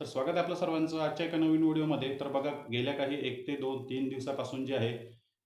तर स्वागत आहे आपलं सर्वांचं आजच्या एका नवीन व्हिडिओमध्ये. तर बघा गेल्या काही एक ते दोन तीन दिवसापासून जे आहे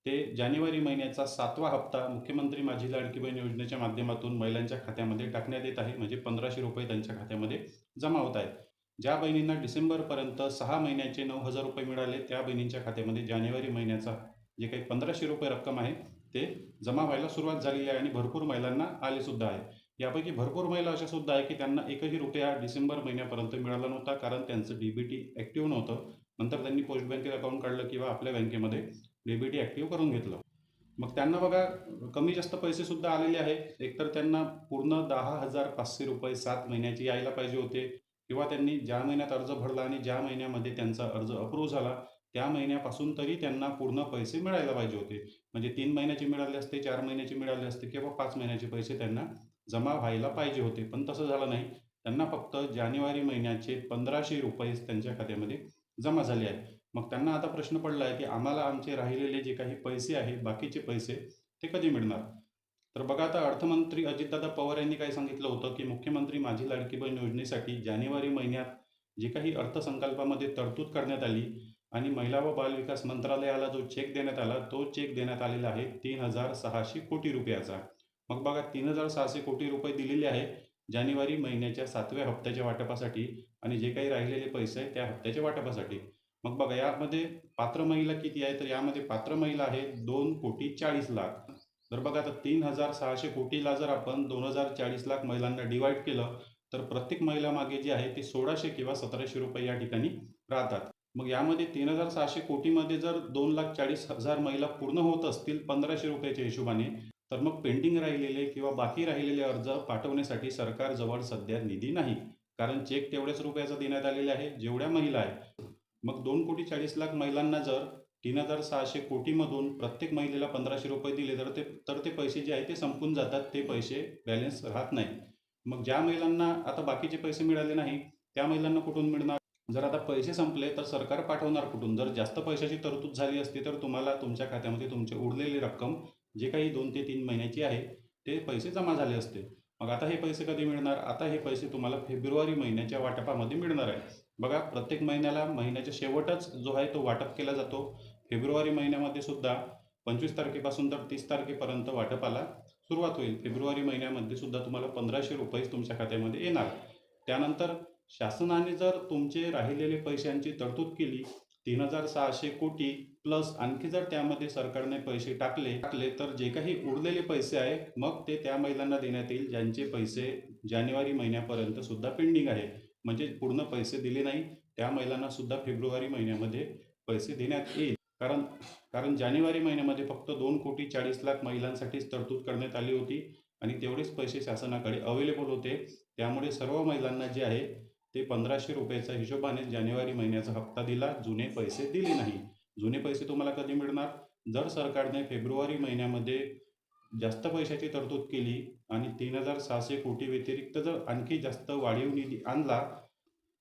ते जानेवारी महिन्याचा सातवा हप्ता मुख्यमंत्री माझी लाडकी बहीण योजनेच्या माध्यमातून महिलांच्या खात्यामध्ये टाकण्यात येत आहे. म्हणजे पंधराशे रुपये त्यांच्या खात्यामध्ये जमा होत आहेत. ज्या बहिणींना डिसेंबरपर्यंत सहा महिन्याचे नऊ हजार रुपये मिळाले त्या बहिणींच्या खात्यामध्ये जानेवारी महिन्याचा जे काही पंधराशे रुपये रक्कम आहे ते जमा व्हायला सुरुवात झालेली आहे आणि भरपूर महिलांना आले सुद्धा आहे. यापैकी भरपूर महिला अशा सुद्धा आहे की त्यांना एकही रुपया डिसेंबर महिन्यापर्यंत मिळाला नव्हता कारण त्यांचं डीबीटी ॲक्टिव्ह नव्हतं. नंतर त्यांनी पोस्ट बँकेत अकाउंट काढलं किंवा आपल्या बँकेमध्ये डीबीटी ॲक्टिव्ह करून घेतलं. मग त्यांना बघा कमी जास्त पैसे सुद्धा आलेले आहेत एकतर त्यांना पूर्ण दहा हजार पाचशे रुपये सात महिन्याचे यायला पाहिजे होते किंवा त्यांनी ज्या महिन्यात अर्ज भरला आणि ज्या महिन्यामध्ये त्यांचा अर्ज अप्रूव्ह झाला त्या महिन्यापासून तरी त्यांना पूर्ण पैसे मिळायला पाहिजे होते. म्हणजे तीन महिन्याचे मिळाले असते चार महिन्याचे मिळाले असते किंवा पाच महिन्याचे पैसे त्यांना जमा व्हायला पाहिजे होते. पण तसं झालं नाही. त्यांना फक्त जानेवारी महिन्याचे पंधराशे रुपये त्यांच्या खात्यामध्ये जमा झाले आहेत. मग त्यांना आता प्रश्न पडला आहे की आम्हाला आमचे राहिलेले जे काही पैसे आहे बाकीचे पैसे ते कधी मिळणार? तर बघा आता अर्थमंत्री अजितदादा पवार यांनी काय सांगितलं होतं की मुख्यमंत्री माझी लाडकी बहीण योजनेसाठी जानेवारी महिन्यात जी काही अर्थसंकल्पामध्ये तरतूद करण्यात आली आणि महिला व बालविकास मंत्रालयाला जो चेक देण्यात आला तो चेक देण्यात आलेला आहे तीन हजार सहाशे कोटी रुपयाचा. मग बघा तीन हजार सहाशे कोटी रुपये दिलेले आहे जानेवारी महिन्याच्या सातव्या हप्त्याच्या वाटपासाठी आणि जे काही राहिलेले पैसे आहे त्या हप्त्याच्या वाटपासाठी. मग बघा यामध्ये पात्र महिला किती आहे? तर यामध्ये पात्र महिला आहे दोन कोटी चाळीस लाख. तर बघा आता तीन हजार सहाशे कोटीला जर आपण दोन हजार चाळीस लाख महिलांना डिवाईड केलं तर प्रत्येक महिला मागे जे आहे ते सोळाशे किंवा सतराशे रुपये या ठिकाणी राहतात. मग यामध्ये तीन हजार सहाशे कोटीमध्ये जर दोन लाख चाळीस हजार महिला पूर्ण होत असतील पंधराशे रुपयाच्या हिशोबाने तर मग पेंडिंग राहिलेले किंवा बाकी राहिलेले अर्ज पाठवण्यासाठी सरकारजवळ सध्या निधी नाही. कारण चेक तेवढ्याच रुपयाचा देण्यात आलेले आहे जेवढ्या महिला आहेत. मग दोन कोटी चाळीस लाख महिलांना जर तीन हजार सहाशे कोटीमधून प्रत्येक महिलेला पंधराशे रुपये दिले तर ते तर ते पैसे जे आहे ते संपून जातात ते पैसे बॅलन्स राहत नाही. मग ज्या महिलांना आता बाकीचे पैसे मिळाले नाही त्या महिलांना कुठून मिळणार? जर आता पैसे संपले तर सरकार पाठवणार कुठून? जर जास्त पैशाची तरतूद झाली असती तर तुम्हाला तुमच्या खात्यामध्ये तुमची उरलेली रक्कम जे काही दोन ते तीन महिन्याची आहे ते पैसे जमा झाले असते. मग आता हे पैसे कधी मिळणार? आता हे पैसे तुम्हाला फेब्रुवारी महिन्याच्या वाटपामध्ये मिळणार आहे बघा प्रत्येक महिन्याला महिन्याच्या शेवटच जो आहे तो वाटप केला जातो. फेब्रुवारी महिन्यामध्ये सुद्धा पंचवीस तारखेपासून तर तीस तारखेपर्यंत वाटपाला सुरुवात होईल. फेब्रुवारी महिन्यामध्ये सुद्धा तुम्हाला पंधराशे रुपये तुमच्या खात्यामध्ये येणार. त्यानंतर शासनाने जर तुमचे राहिलेले पैशांची तरतूद केली तीन हजार सहाशे कोटी प्लस आणखी जर त्यामध्ये सरकारने पैसे टाकले टाकले तर जे काही उरलेले पैसे आहे मग ते त्या महिलांना देण्यात येईल ज्यांचे पैसे जानेवारी महिन्यापर्यंत सुद्धा पेंडिंग आहे. म्हणजे पूर्ण पैसे दिले नाही त्या महिलांना सुद्धा फेब्रुवारी महिन्यामध्ये पैसे देण्यात येईल. कारण कारण जानेवारी महिन्यामध्ये फक्त दोन कोटी चाळीस लाख महिलांसाठीच तरतूद करण्यात आली होती आणि तेवढेच पैसे शासनाकडे अवेलेबल होते. त्यामुळे सर्व महिलांना जे आहे ते पंधराशे रुपयाच्या हिशोबाने जानेवारी महिन्याचा हप्ता दिला. जुने पैसे दिले नाही. जुने पैसे तुम्हाला कधी मिळणार? जर सरकारने फेब्रुवारी महिन्यामध्ये जास्त पैशाची तरतूद केली आणि तीन हजार सहाशे कोटी व्यतिरिक्त जर आणखी जास्त वाढीव निधी आणला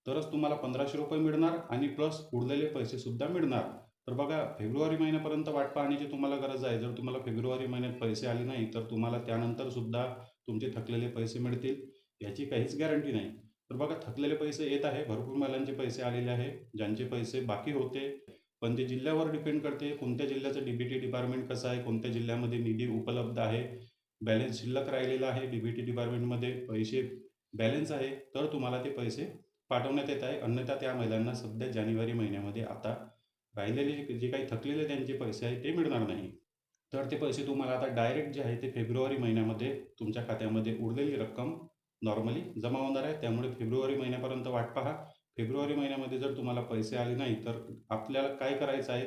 तरच तुम्हाला पंधराशे रुपये मिळणार आणि प्लस उरलेले पैसे सुद्धा मिळणार. तर बघा फेब्रुवारी महिन्यापर्यंत वाट पाहण्याची तुम्हाला गरज आहे. जर तुम्हाला फेब्रुवारी महिन्यात पैसे आले नाही तर तुम्हाला त्यानंतर सुद्धा तुमचे थकलेले पैसे मिळतील. याची काहीच गॅरंटी नाही. तर बघा थकलेले पैसे येत आहे भरपूर महिलांचे पैसे आलेले आहे ज्यांचे पैसे बाकी होते पण ते जिल्ह्यावर डिपेंड करते कोणत्या जिल्ह्याचं डीबीटी डिपार्टमेंट कसं आहे कोणत्या जिल्ह्यामध्ये निधी उपलब्ध आहे बॅलन्स शिल्लक राहिलेला आहे डीबीटी डिपार्टमेंटमध्ये पैसे बॅलन्स आहे तर तुम्हाला ते पैसे पाठवण्यात येत आहे अन्यथा त्या महिलांना सध्या जानेवारी महिन्यामध्ये आता राहिलेले जे काही थकलेले त्यांचे पैसे आहे ते मिळणार नाही. तर ते पैसे तुम्हाला आता डायरेक्ट जे आहे ते फेब्रुवारी महिन्यामध्ये तुमच्या खात्यामध्ये उरलेली रक्कम नॉर्मली जमा होणार आहे. त्यामुळे फेब्रुवारी महिन्यापर्यंत वाट पहा. फेब्रुवारी महिन्यामध्ये जर तुम्हाला पैसे आले नाही तर आपल्याला काय करायचं आहे?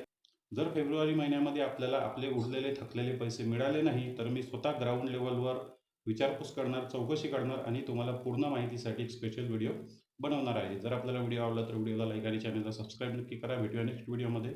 जर फेब्रुवारी महिन्यामध्ये आपल्याला आपले उरलेले थकलेले पैसे मिळाले नाही तर मी स्वतः ग्राउंड लेवलवर विचारपूस करणार चौकशी करणार आणि तुम्हाला पूर्ण माहितीसाठी एक स्पेशल व्हिडिओ बनवणार आहे. जर आपल्याला व्हिडिओ आवडला तर व्हिडिओला लाईक आणि चॅनलला सबस्क्राईब नक्की करा. भेटूया नेक्स्ट व्हिडिओमध्ये